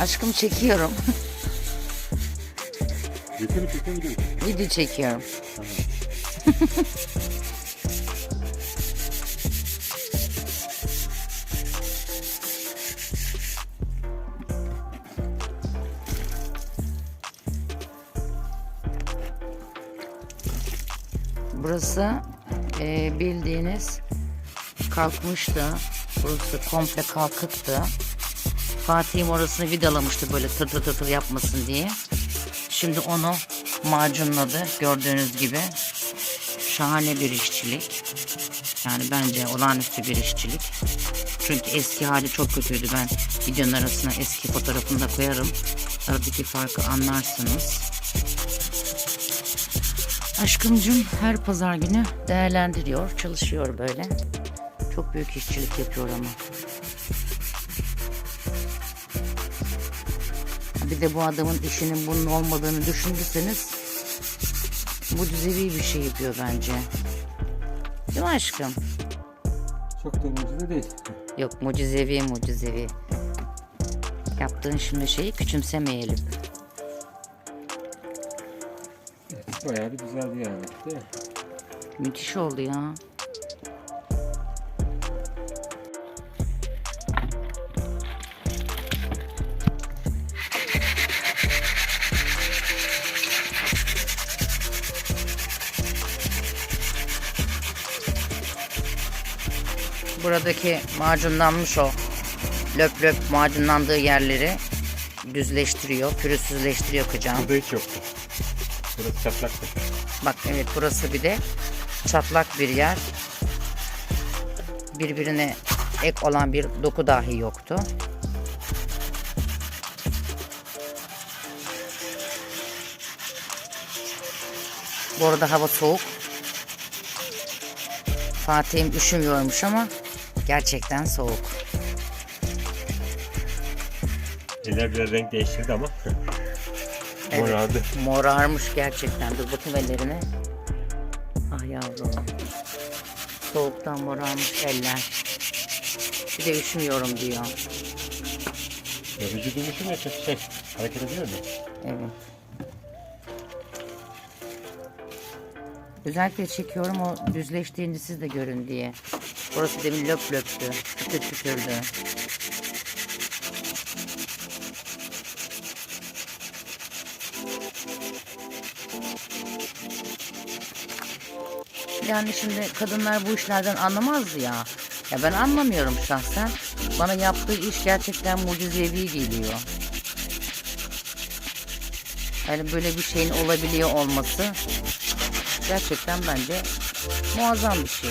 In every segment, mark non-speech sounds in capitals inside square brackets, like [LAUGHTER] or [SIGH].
Aşkım çekiyorum. Yukarı çekin gidiyor. Video çekiyorum. Burası e, bildiğiniz kalkmıştı. Burası komple kalkıktı. Fatih'im orasını vidalamıştı böyle tır tır tır yapmasın diye. Şimdi onu macunladı gördüğünüz gibi. Şahane bir işçilik. Yani bence olağanüstü bir işçilik. Çünkü eski hali çok kötüydü. Ben videonun arasına eski fotoğrafını da koyarım. Aradaki farkı anlarsınız. Aşkımcım her pazar günü değerlendiriyor, çalışıyor böyle. Çok büyük işçilik yapıyor ama. Bir de bu adamın işinin bunun olmadığını düşünürseniz mucizevi bir şey yapıyor bence. Değil mi aşkım? Çok da mucize değil. Yok mucizevi mucizevi. Yaptığın şimdi şeyi küçümsemeyelim. Bayağı bir güzeldi yani. Değil mi? Müthiş oldu ya. Buradaki macunlanmış o löp löp macunlandığı yerleri düzleştiriyor, pürüzsüzleştiriyor kocam. Burada hiç yoktu. Burası çatlaktı. Bak evet burası bir de çatlak bir yer. Birbirine ek olan bir doku dahi yoktu. Bu arada hava soğuk. Fatih'im üşümüyormuş ama gerçekten soğuk. Eller biraz renk değiştirdi ama. [LAUGHS] Evet. Morardı. Morarmış gerçekten. Dur bakayım ellerine. Ah yavrum. Soğuktan morarmış eller. Bir de üşümüyorum diyor. Ya vücudum üşümüyor çok şey. Hareket ediyor mu? Evet. Özellikle çekiyorum o düzleştiğinde siz de görün diye. Burası demin löp löptü. Tükür tükürdü. Yani şimdi kadınlar bu işlerden anlamazdı ya. Ya ben anlamıyorum şahsen. Bana yaptığı iş gerçekten mucizevi geliyor. Yani böyle bir şeyin olabiliyor olması gerçekten bence muazzam bir şey.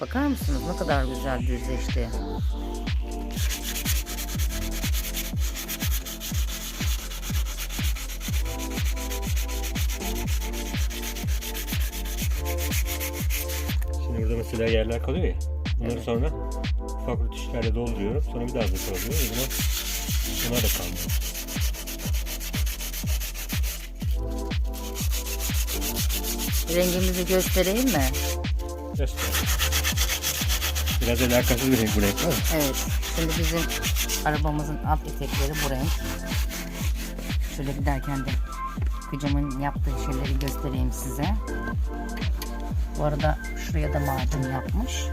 Bakar mısınız ne kadar güzel düzleşti. Şimdi burada mesela yerler kalıyor ya. Bunları sonra ufak rütüşlerle dolduruyorum. Sonra bir daha da kalıyor. O zaman bunlar da kalmıyor. Rengimizi göstereyim mi? Göster. Biraz alakasız bir renk bu renk. Evet. Şimdi bizim arabamızın alt etekleri bu renk. Şöyle giderken de kocamın yaptığı şeyleri göstereyim size. Bu arada şuraya da macun yapmış.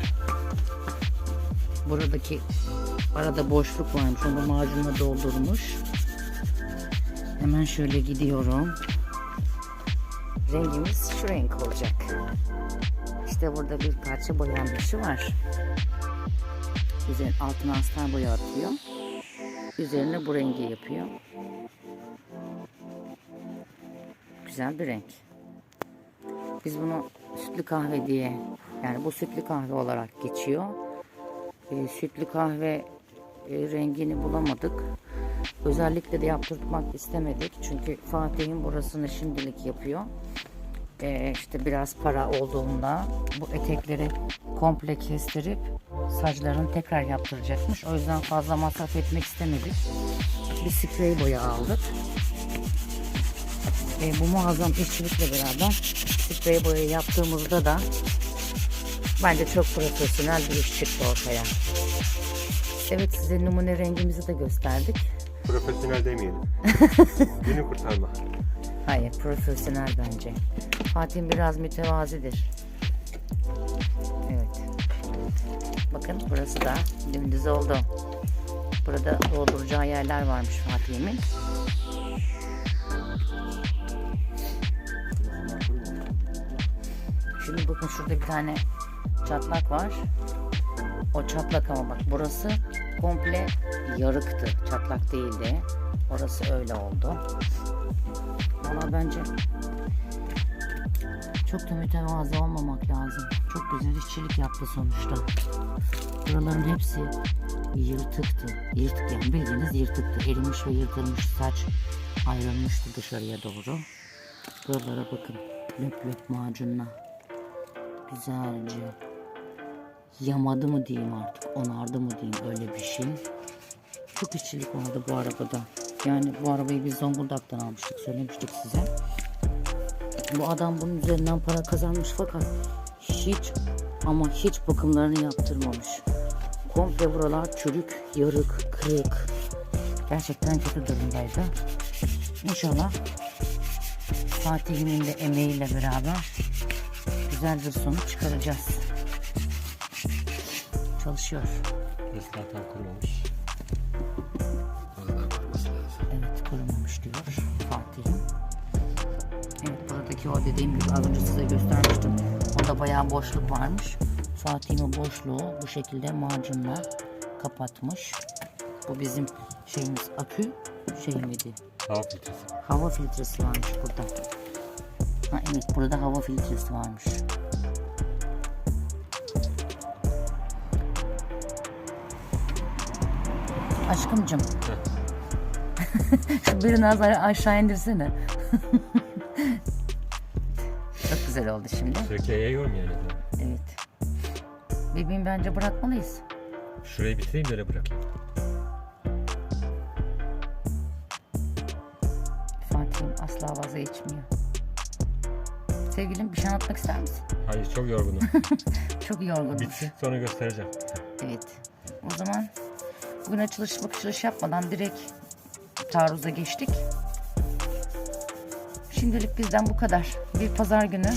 Buradaki arada boşluk varmış. Onu macunla doldurmuş. Hemen şöyle gidiyorum. Rengimiz şu renk olacak. İşte burada bir parça boyanmışı var. Üzerine altına astar boya atıyor. Üzerine bu rengi yapıyor. Güzel bir renk. Biz bunu sütlü kahve diye yani bu sütlü kahve olarak geçiyor. Ee, sütlü kahve e, rengini bulamadık. Özellikle de yaptırmak istemedik. Çünkü Fatih'in burasını şimdilik yapıyor. Ee, işte biraz para olduğunda bu etekleri komple kestirip saçlarını tekrar yaptıracakmış. O yüzden fazla masraf etmek istemedik. Bir sprey boya aldık. E, bu muazzam işçilikle beraber sprey boya yaptığımızda da bence çok profesyonel bir iş çıktı ortaya. Evet size numune rengimizi de gösterdik. Profesyonel demeyelim. [LAUGHS] Günü kurtarma. Hayır profesyonel bence. Fatih biraz mütevazidir. Evet. Bakın burası da dümdüz oldu. Burada dolduracağı yerler varmış Fatih'imin. Şimdi bakın şurada bir tane çatlak var. O çatlak ama bak burası komple yarıktı. Çatlak değildi. Orası öyle oldu. Valla bence çok da mütevazı olmamak lazım. Çok güzel işçilik yaptı sonuçta. Buraların hepsi yırtıktı. Yırtık yani bildiğiniz yırtıktı. Erimiş ve yırtılmış saç ayrılmıştı dışarıya doğru. Buralara bakın. Löp löp macunla. Güzelce yamadı mı diyeyim artık onardı mı diyeyim öyle bir şey. Çok işçilik vardı bu arabada. Yani bu arabayı biz Zonguldak'tan almıştık söylemiştik size. Bu adam bunun üzerinden para kazanmış fakat hiç ama hiç bakımlarını yaptırmamış. Komple buralar çürük, yarık, kırık. Gerçekten kötü durumdaydı. İnşallah Fatih'imin de emeğiyle beraber güzel bir sonuç çıkaracağız. Çalışıyor. Islatan kurmamış. O dediğim gibi az önce size göstermiştim. Orada bayağı boşluk varmış. Fatih'in o boşluğu bu şekilde macunla kapatmış. Bu bizim şeyimiz akü şey miydi? Hava filtresi. Hava filtresi varmış burada. Ha, evet burada hava filtresi varmış. Aşkımcım. [LAUGHS] Şu birini az aşağı indirsene. [LAUGHS] Güzel oldu şimdi. Sürekli yayıyorum yani. Evet. Bebeğim bence bırakmalıyız. Şurayı bitireyim de öyle bırakayım. Fatih'im asla vazgeçmiyor. Sevgilim bir şey anlatmak ister misin? Hayır çok yorgunum. [LAUGHS] Çok yorgunmuş. Bitsin sonra göstereceğim. Evet. O zaman bugün açılış bakışılış yapmadan direkt taarruza geçtik. Şimdilik bizden bu kadar. Bir pazar günü